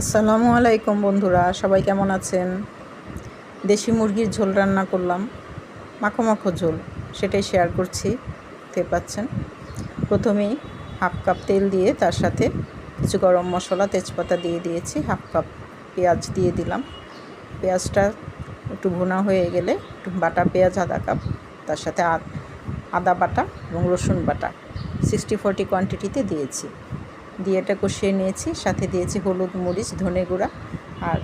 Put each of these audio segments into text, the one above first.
আসসালামু আলাইকুম বন্ধুরা, সবাই কেমন আছেন? দেশি মুরগির ঝোল রান্না করলাম মাখো মাখো ঝোল, সেটাই শেয়ার করছি দেখতে পাচ্ছেন। প্রথমেই হাফ কাপ তেল দিয়ে তার সাথে কিছু গরম মশলা, তেজপাতা দিয়ে দিয়েছি হাফ কাপ পেঁয়াজ দিয়ে দিলাম। পেঁয়াজটা একটু ভুনা হয়ে গেলে একটু বাটা পেঁয়াজ আধা কাপ তার সাথে আদা বাটা এবং রসুন বাটা সিক্সটি ফোরটি কোয়ান্টিটিতে দিয়েছি। দিয়ে এটা কষিয়ে নিয়েছি, সাথে দিয়েছি হলুদ মরিচ, ধনে গুঁড়া। আর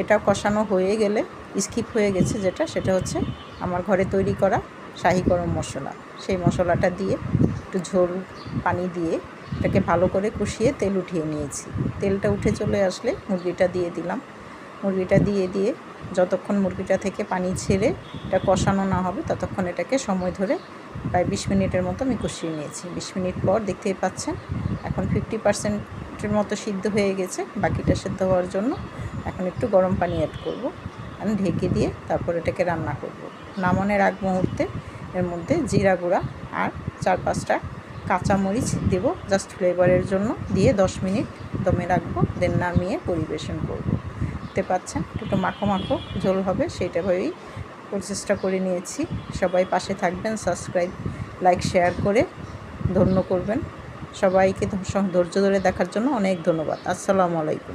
এটা কষানো হয়ে গেলে, স্কিপ হয়ে গেছে যেটা, সেটা হচ্ছে আমার ঘরে তৈরি করা শাহি গরম মশলা। সেই মশলাটা দিয়ে একটু ঝোল, পানি দিয়ে এটাকে ভালো করে কষিয়ে তেল উঠিয়ে নিয়েছি। তেলটা উঠে চলে আসলে, মুরগিটা দিয়ে দিলাম। মুরগিটা দিয়ে দিয়ে যতক্ষণ মুরগিটা থেকে পানি ছেড়ে এটা কষানো না হবে, ততক্ষণ এটাকে সময় ধরে প্রায় বিশ মিনিটের মতো আমি কষিয়ে নিয়েছি। বিশ মিনিট পর দেখতেই পাচ্ছেন এখন ফিফটি পার্সেন্টের মতো সিদ্ধ হয়ে গেছে, বাকিটা সিদ্ধ হওয়ার জন্য এখন একটু গরম পানি অ্যাড করব। আমি ঢেকে দিয়ে তারপর এটাকে রান্না করব। নামানোর আগ মুহূর্তে এর মধ্যে জিরা গুঁড়া আর চার পাঁচটা কাঁচামরিচ দেব জাস্ট ফ্লেভারের জন্য। দিয়ে দশ মিনিট দমে রাখব দেন নামিয়ে পরিবেশন করব। দেখতে পাচ্ছেন। একটু মাখো মাখো ঝোল হবে, সেইটা ভাবেই প্রচেষ্টা করে নিয়েছি। সবাই পাশে থাকবেন, সাবস্ক্রাইব, লাইক, শেয়ার করে ধন্য করবেন। সবাইকে ধৈর্য ধরে দেখার জন্য অনেক ধন্যবাদ। আসসালামু আলাইকুম।